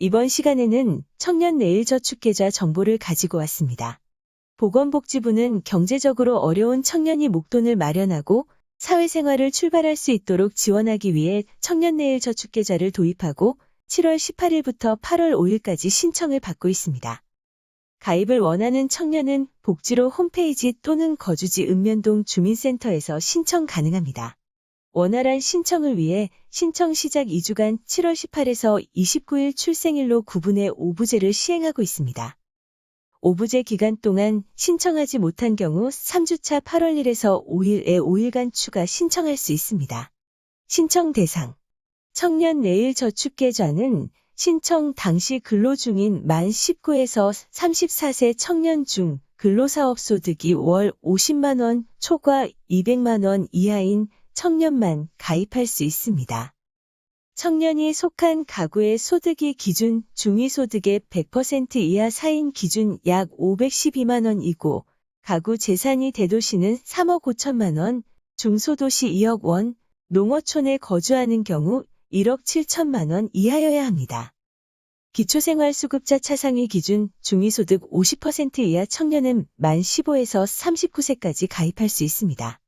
이번 시간에는 청년 내일 저축계좌 정보를 가지고 왔습니다. 보건복지부는 경제적으로 어려운 청년이 목돈을 마련하고 사회생활을 출발할 수 있도록 지원하기 위해 청년 내일 저축계좌를 도입하고 7월 18일부터 8월 5일까지 신청을 받고 있습니다. 가입을 원하는 청년은 복지로 홈페이지 또는 거주지 읍면동 주민센터에서 신청 가능합니다. 원활한 신청을 위해 신청 시작 2주간 7월 18에서 29일 출생일로 구분해 오부제를 시행하고 있습니다. 오부제 기간 동안 신청하지 못한 경우 3주차 8월 1에서 5일에 5일간 추가 신청할 수 있습니다. 신청 대상 청년 내일 저축계좌는 신청 당시 근로 중인 만 19에서 34세 청년 중 근로사업 소득이 월 50만원 초과 200만원 이하인 청년만 가입할 수 있습니다. 청년이 속한 가구의 소득이 기준 중위소득의 100% 이하 사인 기준 약 512만원이고 가구 재산이 대도시는 3억 5천만 원, 중소도시 2억 원, 농어촌에 거주하는 경우 1억 7천만 원 이하여야 합니다. 기초생활수급자 차상위 기준 중위소득 50% 이하 청년은 만 15에서 39세까지 가입할 수 있습니다.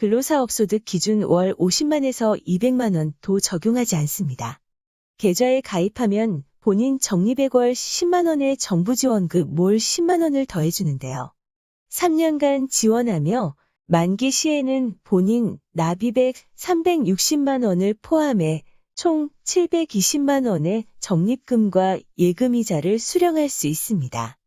근로사업소득 기준 월 50만에서 200만 원 도 적용하지 않습니다. 계좌에 가입하면 본인 적립액 월 10만 원의 정부 지원금 몰 10만 원을 더해주는데요. 3년간 지원하며 만기 시에는 본인 납입액 360만 원을 포함해 총 720만 원의 적립금과 예금이자를 수령할 수 있습니다.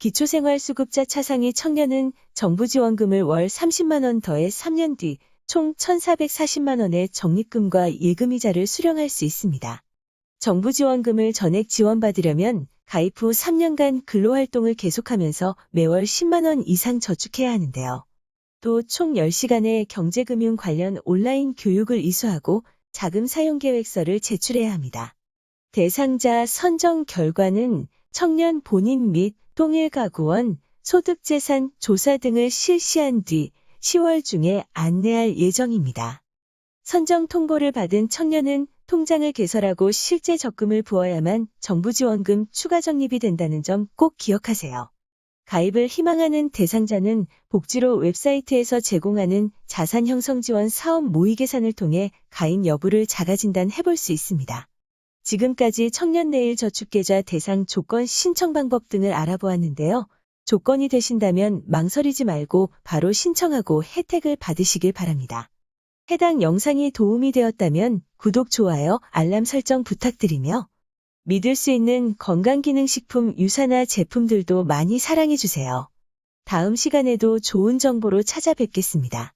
기초생활수급자 차상위 청년은 정부 지원금을 월 30만원 더해 3년 뒤 총 1,440만원의 적립금과 예금이자를 수령할 수 있습니다. 정부 지원금을 전액 지원받으려면 가입 후 3년간 근로활동을 계속하면서 매월 10만원 이상 저축해야 하는데요. 또 총 10시간의 경제금융 관련 온라인 교육을 이수하고 자금 사용 계획서를 제출해야 합니다. 대상자 선정 결과는 청년 본인 및 통일가구원 소득재산 조사 등을 실시한 뒤 10월 중에 안내할 예정입니다. 선정 통보를 받은 청년은 통장을 개설하고 실제 적금을 부어야만 정부 지원금 추가 적립이 된다는 점 꼭 기억하세요. 가입을 희망하는 대상자는 복지로 웹사이트에서 제공하는 자산 형성 지원 사업 모의 계산을 통해 가입 여부를 자가진단 해 볼 수 있습니다. 지금까지 청년 내일 저축계좌 대상 조건 신청 방법 등을 알아보았는데요. 조건이 되신다면 망설이지 말고 바로 신청하고 혜택을 받으시길 바랍니다. 해당 영상이 도움이 되었다면 구독, 좋아요, 알람 설정 부탁드리며 믿을 수 있는 건강기능식품 유산화 제품들도 많이 사랑해주세요. 다음 시간에도 좋은 정보로 찾아뵙겠습니다.